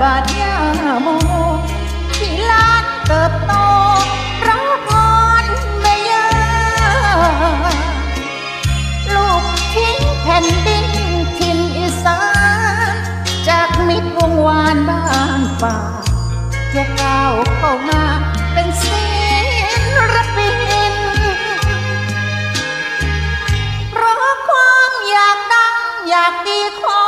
บาดยาโมที่ลานเติบโตเพราะพรแม่ยาลูกทิ้งแผ่นดินถิ่นอีสานจากมิตรวงวานบ้านป่าเพื่อก้าวเข้ามาเป็นศิลปินเพราะความอยากดังอยากดีขอ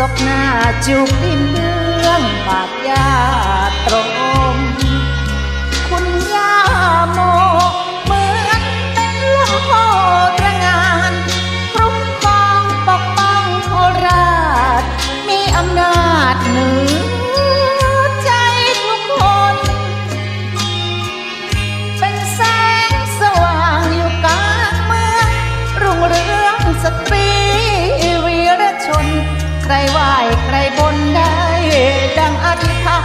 นศพหน้าจูบดินเบื้องบาดยาตรงคุณย่าโมเหมือนเป็นโลตระงานคุ้มครองปกป้องโคราช มีอำนาจเหนือ รไหว้ใครบนได้ ดังอธิษฐา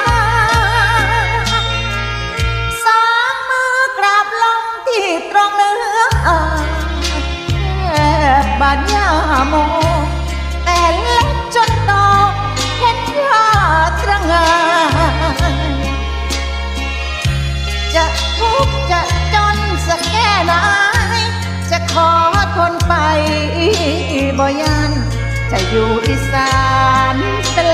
นสามมือกราบลงที่ตรงเนื้ออาแอบบาดยาโมแต่เล็กจนโตเห็นยาตระงา จะอยู่อีสานเป็นหล ล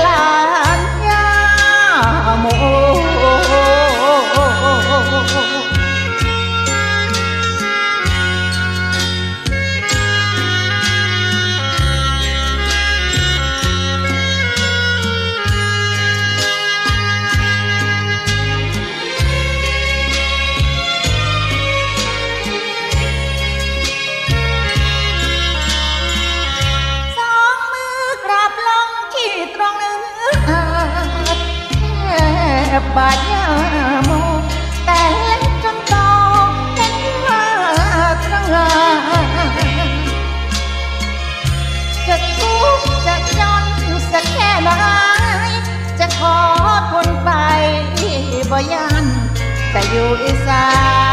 บบาดยาโมแต่เล็กจนโตเห็นว่าตระงาจะทุกข์จะจนสักแค่ไหนจะขอทนไปบ่ยันแต่อยู่อีสาน